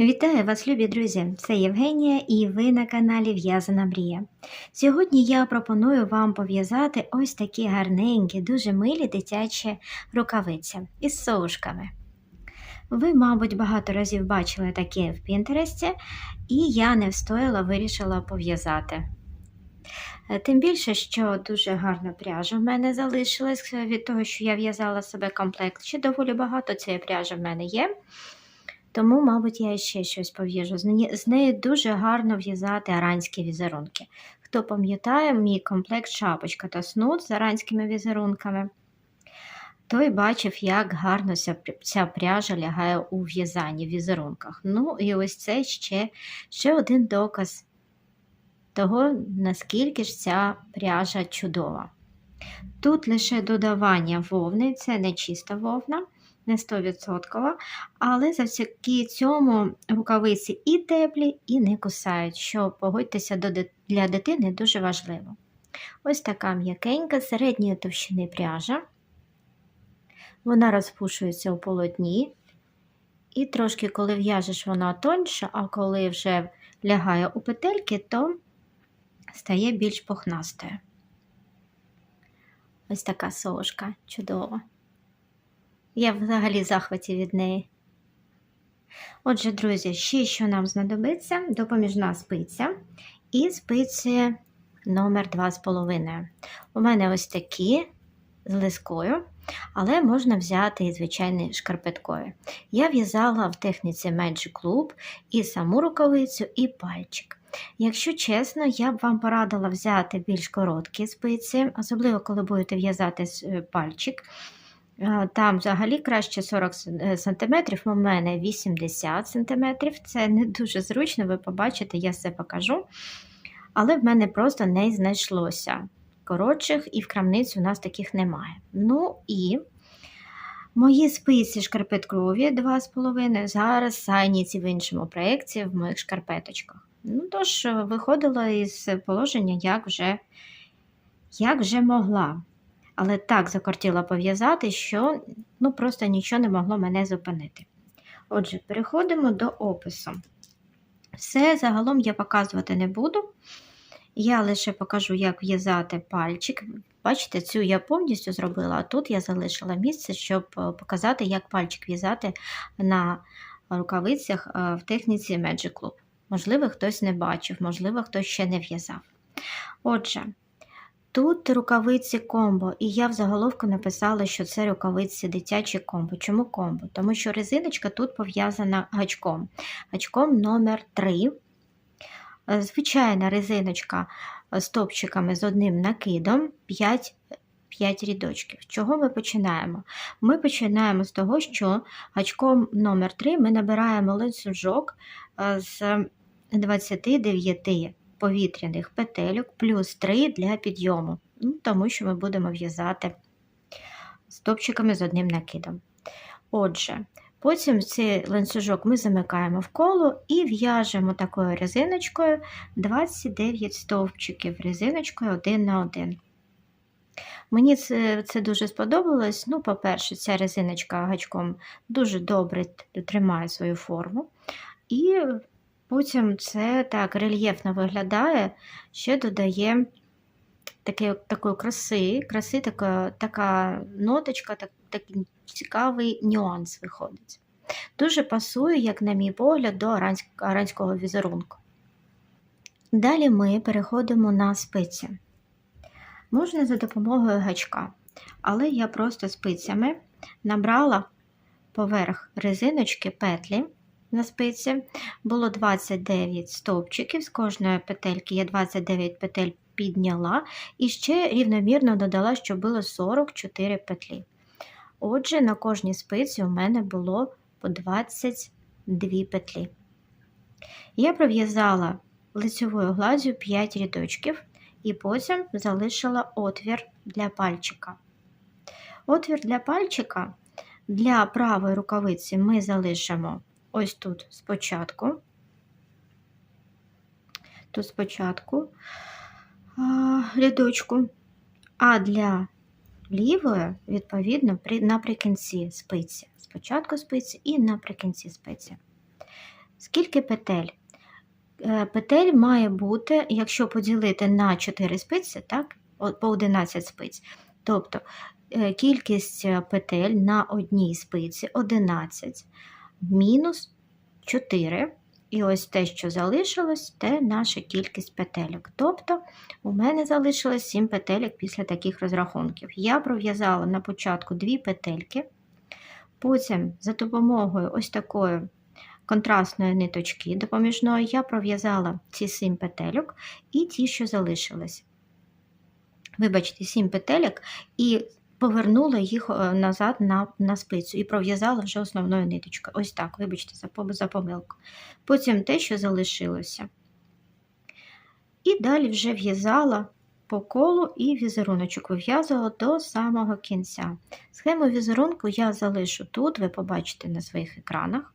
Вітаю вас, любі друзі! Це Євгенія і ви на каналі В'язана Мрія. Сьогодні я пропоную вам пов'язати ось такі гарненькі, дуже милі дитячі рукавиці із совушками. Ви, мабуть, багато разів бачили таке в Пінтересті, і я не встояла, вирішила пов'язати. Тим більше, що дуже гарна пряжа в мене залишилась від того, що я в'язала себе комплект. Ще доволі багато цієї пряжі в мене є. Тому, мабуть, я ще щось пов'яжу. З неї дуже гарно в'язати аранські візерунки. Хто пам'ятає мій комплект шапочка та снуд з аранськими візерунками, той бачив, як гарно ця пряжа лягає у в'язанні в візерунках. Ну, і ось це ще, ще один доказ того, наскільки ж ця пряжа чудова. Тут лише додавання вовни, це не чиста вовна не 100%, але завдяки цьому рукавиці і теплі, і не кусають, що погодьтеся для дитини дуже важливо. Ось така м'якенька середньої товщини пряжа. Вона розпушується у полотні. І трошки, коли в'яжеш, вона тоньша, а коли вже лягає у петельки, то стає більш пухнастою. Ось така совушка чудова. Я взагалі захваті від неї. Отже, друзі, ще що нам знадобиться допоміжна спиця і спиці номер 2,5. У мене ось такі з лискою, але можна взяти і звичайні шкарпеткові. Я в'язала в техніці Magic Club і саму рукавицю, і пальчик. Якщо чесно, я б вам порадила взяти більш короткі спиці, особливо коли будете в'язати пальчик. Там взагалі краще 40 см, у мене 80 см. Це не дуже зручно, ви побачите, я все покажу. Але в мене просто не знайшлося коротших, і в крамниці у нас таких немає. Ну і мої спиці шкарпеткові 2,5, зараз сайніці в іншому проєкті в моїх шкарпеточках. Ну, тож, виходила із положення, як вже, як вже могла але так закортіла пов'язати, що ну, просто нічого не могло мене зупинити. Отже, переходимо до опису. Все загалом я показувати не буду. Я лише покажу, як в'язати пальчик. Бачите, цю я повністю зробила, а тут я залишила місце, щоб е, показати, як пальчик в'язати на рукавицях е, в техніці Magic Club. Можливо, хтось не бачив, можливо, хтось ще не в'язав. Отже, Тут рукавиці комбо, і я в заголовку написала, що це рукавиці дитячі комбо. Чому комбо? Тому що резиночка тут пов'язана гачком. Гачком номер 3 Звичайна резиночка з топчиками з одним накидом 5 5 рядочків. Чого ми починаємо? Ми починаємо з того, що гачком номер 3 ми набираємо ланцюжок з 29 повітряних петельок плюс 3 для підйому, ну, тому що ми будемо в'язати стопчиками з одним накидом. Отже, потім цей ланцюжок ми замикаємо в коло і в'яжемо такою резиночкою 29 стовпчиків резиночкою один на один. Мені це це дуже сподобалось. Ну, По-перше, ця резиночка гачком дуже добре тримає свою форму. І Потім це так рельєфно виглядає, ще додає таке, такої краси, краси така така ноточка, так, такий цікавий нюанс виходить. Дуже пасує, як на мій погляд, до аранського візерунку. Далі ми переходимо на спиці. Можна за допомогою гачка, але я просто спицями набрала поверх резиночки петлі на спиці було 29 стовпчиків, з кожної петельки я 29 петель підняла і ще рівномірно додала, щоб було 44 петлі. Отже, на кожній спиці у мене було по 22 петлі. Я пров'язала лицевою гладзю 5 рядочків і потім залишила отвір для пальчика. Отвір для пальчика для правої рукавиці ми залишимо ось тут спочатку. Тут спочатку рядочку, а для лівої, відповідно, при, наприкінці спиці. Спочатку спиці і наприкінці спиці. Скільки петель? Е, Петель має бути, якщо поділити на 4 спиці, так, по 11 спиць. Тобто е, кількість петель на одній спиці 11 мінус 4. І ось те, що залишилось, це наша кількість петельок. Тобто у мене залишилось 7 петельок після таких розрахунків. Я пров'язала на початку 2 петельки, потім за допомогою ось такої контрастної ниточки допоміжної я пров'язала ці 7 петельок і ті, що залишились. Вибачте, 7 петельок і повернула їх е, назад на, на спицю і пров'язала вже основною ниточкою. Ось так, вибачте, за, помилку. Потім те, що залишилося. І далі вже в'язала по колу і візеруночок вив'язувала до самого кінця. Схему візерунку я залишу тут, ви побачите на своїх екранах.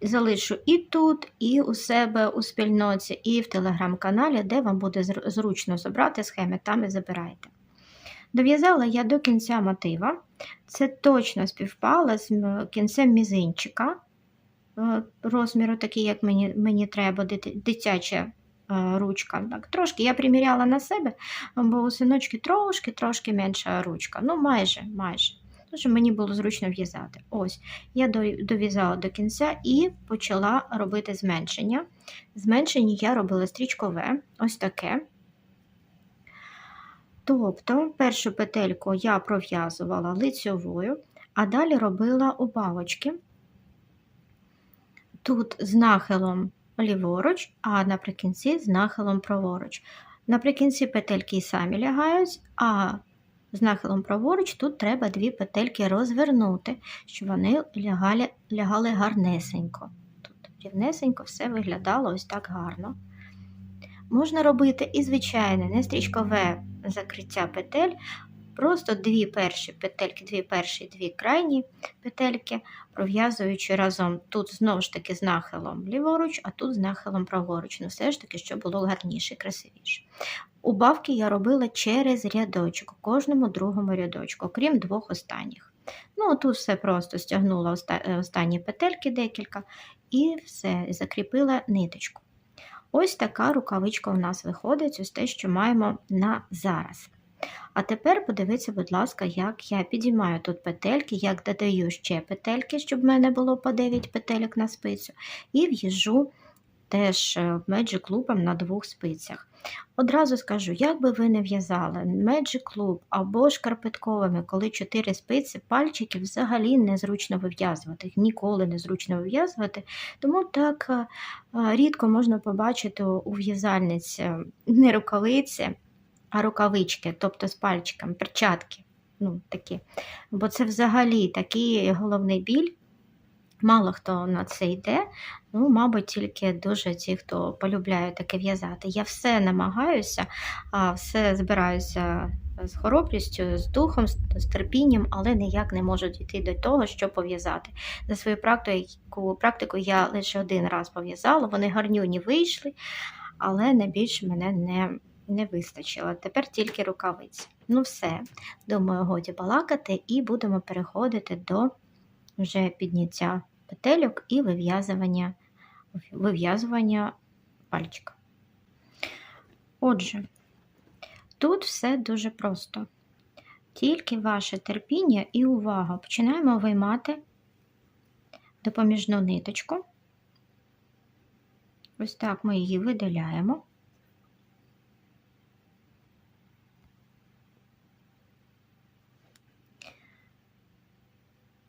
Залишу і тут, і у себе у спільноті, і в телеграм-каналі, де вам буде зручно забрати схеми, там і забирайте. Дов'язала я до кінця мотива. Це точно співпало з м- кінцем мізинчика. е, Розміру такий, як мені, мені треба, дитяча е, ручка. Так, трошки я приміряла на себе, бо у синочки трошки-трошки менша ручка. Ну, майже, майже. Що мені було зручно в'язати. Ось, я дов'язала до кінця і почала робити зменшення. Зменшення я робила стрічкове, ось таке. Тобто першу петельку я пров'язувала лицьовою, а далі робила убавочки. Тут з нахилом ліворуч, а наприкінці з нахилом праворуч. Наприкінці петельки самі лягають, а з нахилом праворуч тут треба дві петельки розвернути, щоб вони лягали, лягали гарнесенько. Тут рівнесенько все виглядало ось так гарно. Можна робити і звичайне не стрічкове закриття петель, просто дві перші петельки, дві перші, дві крайні петельки, пров'язуючи разом тут знову ж таки з нахилом ліворуч, а тут з нахилом праворуч. Ну, все ж таки, щоб було гарніше, красивіше. Убавки я робила через рядочок, у кожному другому рядочку, окрім двох останніх. Ну, тут все просто стягнула останні петельки декілька і все, закріпила ниточку. Ось така рукавичка у нас виходить, ось те, що маємо на зараз. А тепер подивіться, будь ласка, як я підіймаю тут петельки, як додаю ще петельки, щоб в мене було по 9 петелек на спицю, і в'їжджу теж е, Magic Loop на двох спицях. Одразу скажу, як би ви не в'язали Magic Loop або шкарпетковими, коли 4 спиці, пальчики взагалі незручно вив'язувати, ніколи не зручно вив'язувати, тому так е, е, рідко можна побачити у в'язальниці е, не рукавиці, а рукавички, тобто з пальчиком, перчатки. Ну, такі. Бо це взагалі такий головний біль. Мало хто на це йде, ну, мабуть, тільки дуже ті, хто полюбляє таке в'язати. Я все намагаюся, все збираюся з хоробрістю, з духом, з терпінням, але ніяк не можу дійти до того, що пов'язати. За свою практику, практику я лише один раз пов'язала, вони гарнюні вийшли, але найбільше мене не, не вистачило. Тепер тільки рукавиці. Ну, все, думаю, годі балакати, і будемо переходити до вже підняття петельок і вив'язування вив'язування пальчика. Отже, тут все дуже просто. Тільки ваше терпіння і увага. Починаємо виймати допоміжну ниточку. Ось так ми її видаляємо.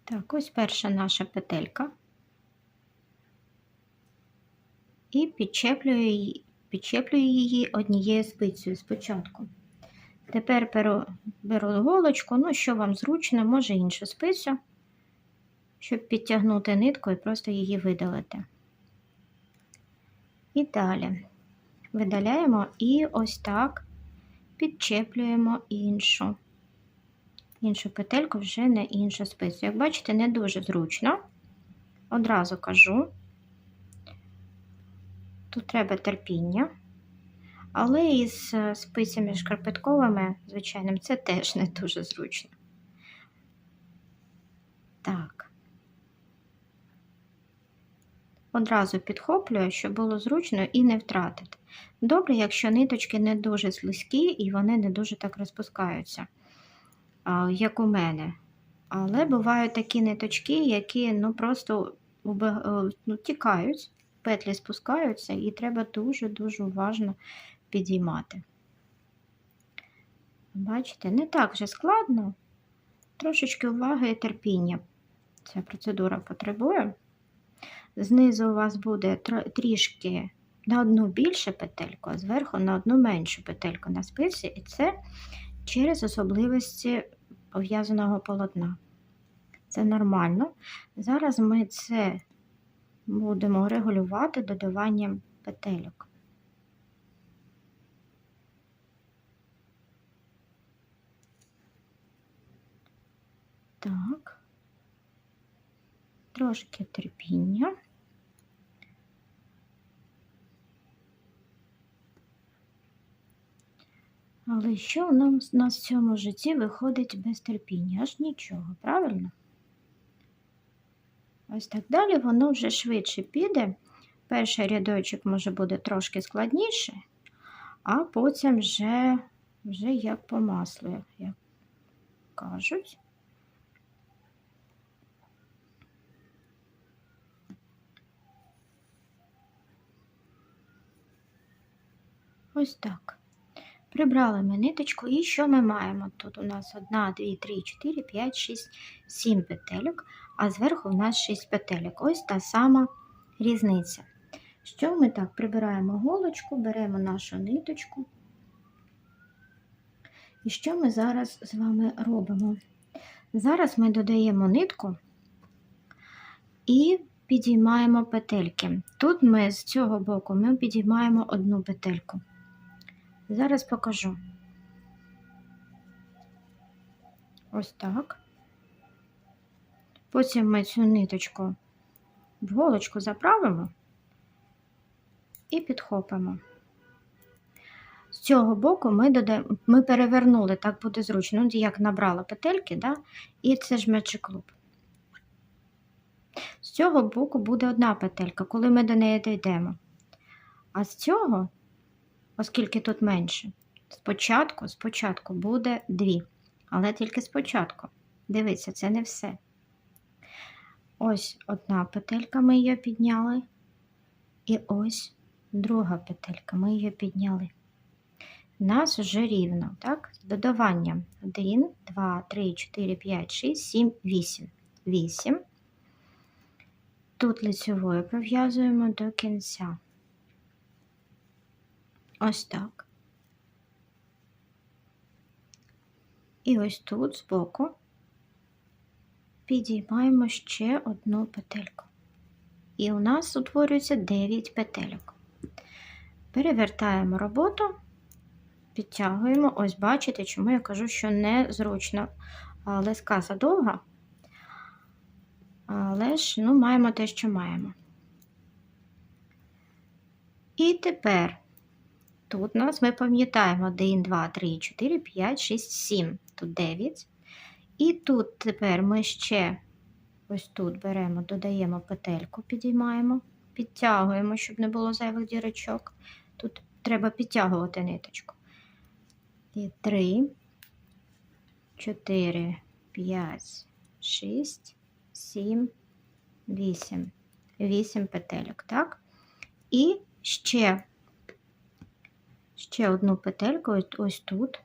Так, ось перша наша петелька. І підчеплюю її, підчеплюю її однією спицею спочатку. Тепер беру, беру голочку, ну, що вам зручно, може іншу спицю, щоб підтягнути нитку і просто її видалити. І далі видаляємо і ось так підчеплюємо іншу іншу петельку вже на іншу спицю. Як бачите, не дуже зручно. Одразу кажу, тут треба терпіння, але із спицями шкарпетковими, звичайним, це теж не дуже зручно. Так. одразу підхоплюю, щоб було зручно і не втратити. Добре, якщо ниточки не дуже слизькі і вони не дуже так розпускаються, як у мене. Але бувають такі ниточки, які ну, просто е, ну, тікають, петлі спускаються, і треба дуже-дуже уважно підіймати. Бачите, не так вже складно, трошечки уваги і терпіння. Ця процедура потребує. Знизу у вас буде трішки на одну більше петельку, а зверху на одну меншу петельку на спиці, і це через особливості пов'язаного полотна. Це нормально. Зараз ми це будемо регулювати додаванням петельок. Так, трошки терпіння. Але що нам у нас в цьому житті виходить без терпіння? Аж нічого, правильно? Ось так далі воно вже швидше піде. Перший рядочок може буде трошки складніше, а потім вже, вже як по маслу, як кажуть. Ось так. Прибрали ми ниточку, і що ми маємо? Тут у нас 1, 2, 3, 4, 5, 6, 7 петельок, а зверху у нас 6 петельок. Ось та сама різниця. Що ми так? Прибираємо голочку, беремо нашу ниточку. І що ми зараз з вами робимо? Зараз ми додаємо нитку і підіймаємо петельки. Тут ми з цього боку ми підіймаємо одну петельку. Зараз покажу. Ось так. Потім ми цю ниточку в голочку заправимо і підхопимо. З цього боку ми додаємо, ми перевернули, так буде зручно, як набрала петельки, да? і це ж клуб. З цього боку буде одна петелька, коли ми до неї дійдемо. А з цього оскільки тут менше. Спочатку, спочатку буде дві, але тільки спочатку. Дивіться, це не все. Ось одна петелька, ми її підняли. І ось друга петелька, ми її підняли. У нас вже рівно, так? З додаванням 1, 2, 3, 4, 5, 6, 7, 8. 8. Тут лицевою пров'язуємо до кінця. Ось так. І ось тут збоку підіймаємо ще одну петельку. І у нас утворюється 9 петельок. Перевертаємо роботу, підтягуємо. Ось бачите, чому я кажу, що незручно леска задовга. Але ж ну, маємо те, що маємо. І тепер Тут у нас ми пам'ятаємо 1, 2, 3, 4, 5, 6, 7. Тут 9. І тут тепер ми ще ось тут беремо, додаємо петельку, підіймаємо, підтягуємо, щоб не було зайвих дірочок. Тут треба підтягувати ниточку. І 3, 4, 5, 6, 7, 8. 8 петельок, так? І ще ще одну петельку ось, ось тут,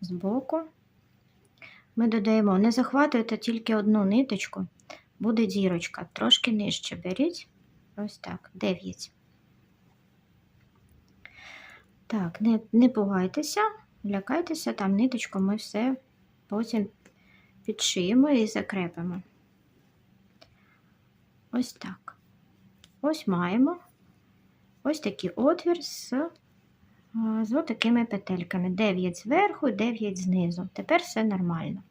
збоку. Ми додаємо, не захватуйте тільки одну ниточку, буде дірочка, трошки нижче беріть. Ось так, 9. Так, не не пугайтеся, лякайтеся, там ниточку ми все потім підшиємо і закрепимо. Ось так. Ось маємо ось такий отвір з з такими петельками. 9 зверху, 9 знизу. Тепер все нормально.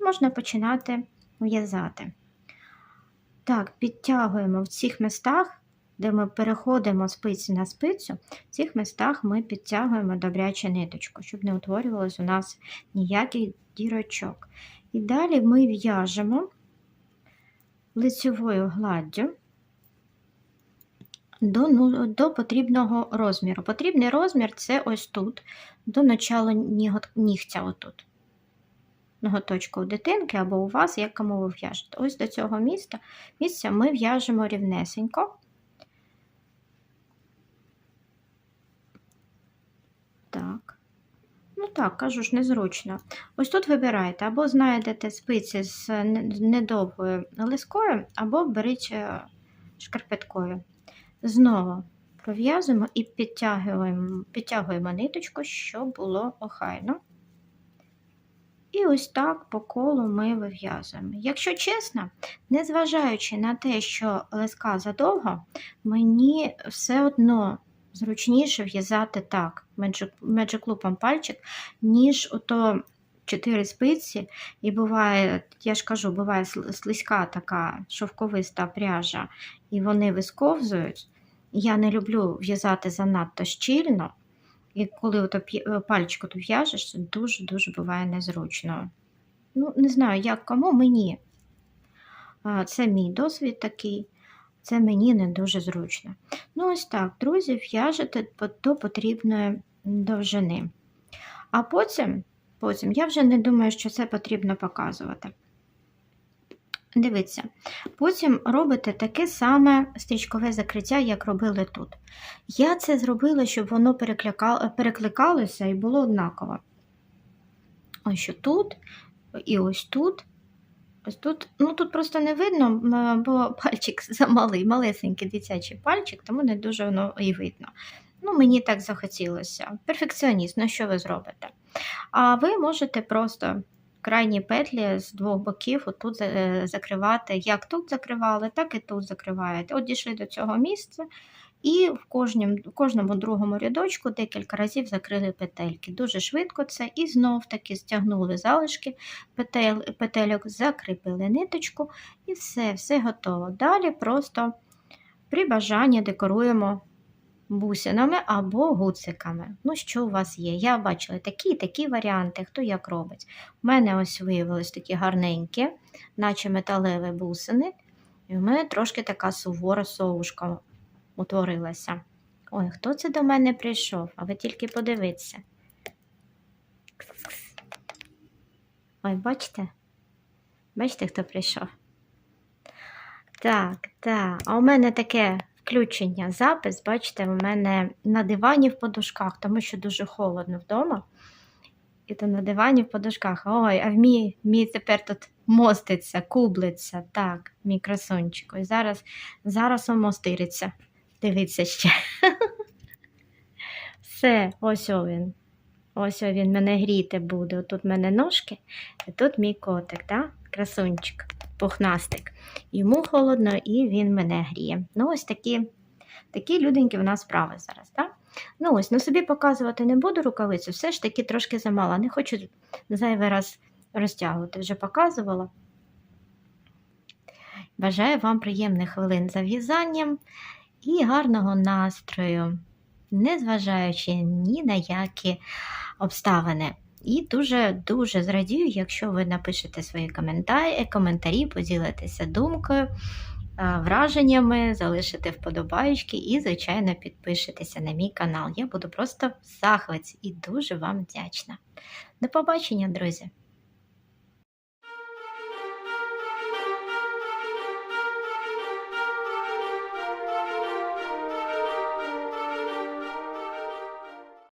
Можна починати в'язати. Так, підтягуємо в цих містах, де ми переходимо спиці на спицю, в цих містах ми підтягуємо добряче ниточку, щоб не утворювалось у нас ніяких дірочок. І далі ми в'яжемо лицевою гладдю до, ну, до потрібного розміру. Потрібний розмір це ось тут, до начала нігтя отут. Ноготочку у дитинки або у вас, як кому ви в'яжете. Ось до цього місця, місця ми в'яжемо рівнесенько. Так. Ну так, кажу ж, незручно. Ось тут вибираєте, або знайдете спиці з недовгою лискою, або беріть е, шкарпеткою. Знову пров'язуємо і підтягуємо, підтягуємо ниточку, щоб було охайно. І ось так по колу ми вив'язуємо. Якщо чесно, незважаючи на те, що леска задовго, мені все одно зручніше в'язати так, меджиклупом пальчик, ніж ото чотири спиці. І буває, я ж кажу, буває слизька така шовковиста пряжа, і вони висковзують. Я не люблю в'язати занадто щільно. І коли ото пальчик тут в'яжеш, це дуже-дуже буває незручно. Ну, не знаю, як кому мені. Це мій досвід такий, це мені не дуже зручно. Ну, ось так, друзі, в'яжете до потрібної довжини. А потім, потім, я вже не думаю, що це потрібно показувати. Дивіться, потім робите таке саме стрічкове закриття, як робили тут. Я це зробила, щоб воно перекликалося і було однаково. Ось що тут, і ось тут. Ось тут, ну тут просто не видно, бо пальчик замалий, малесенький дитячий пальчик, тому не дуже воно і видно. Ну, мені так захотілося. Перфекціоніст, ну що ви зробите? А ви можете просто крайні петлі з двох боків отут е, закривати. Як тут закривали, так і тут закриваєте. От дійшли до цього місця, і в кожнім, в кожному другому рядочку декілька разів закрили петельки. Дуже швидко це. І знов таки стягнули залишки петель, петельок, закріпили ниточку і все, все готово. Далі просто при бажанні декоруємо бусинами або гуциками. Ну, що у вас є? Я бачила такі такі варіанти, хто як робить. У мене ось виявилось такі гарненькі, наче металеві бусини. І в мене трошки така сувора совушка утворилася. Ой, хто це до мене прийшов? А ви тільки подивіться. Ой, бачите? Бачите, хто прийшов? Так, так. А у мене таке включення, запис, бачите, у мене на дивані в подушках, тому що дуже холодно вдома. І то на дивані в подушках. Ой, а мій, мій тепер тут моститься, кублиться. Так, мій красунчик. І зараз, зараз мостириться. Дивіться ще. Все, ось він. Ось він мене гріти буде. Тут в мене ножки, і тут мій котик, да? красунчик, пухнастик. Йому холодно і він мене гріє. Ну, ось такі, такі люденькі в нас справи зараз. Так? Ну ось, ну собі показувати не буду рукавицю, все ж таки трошки замало. Не хочу зайвий раз розтягувати, вже показувала. Бажаю вам приємних хвилин за в'язанням і гарного настрою, незважаючи ні на які обставини. І дуже-дуже зрадію, якщо ви напишете свої коментарі, коментарі поділитеся думкою, враженнями, залишите вподобаючки і, звичайно, підпишетеся на мій канал. Я буду просто в захваті і дуже вам вдячна. До побачення, друзі!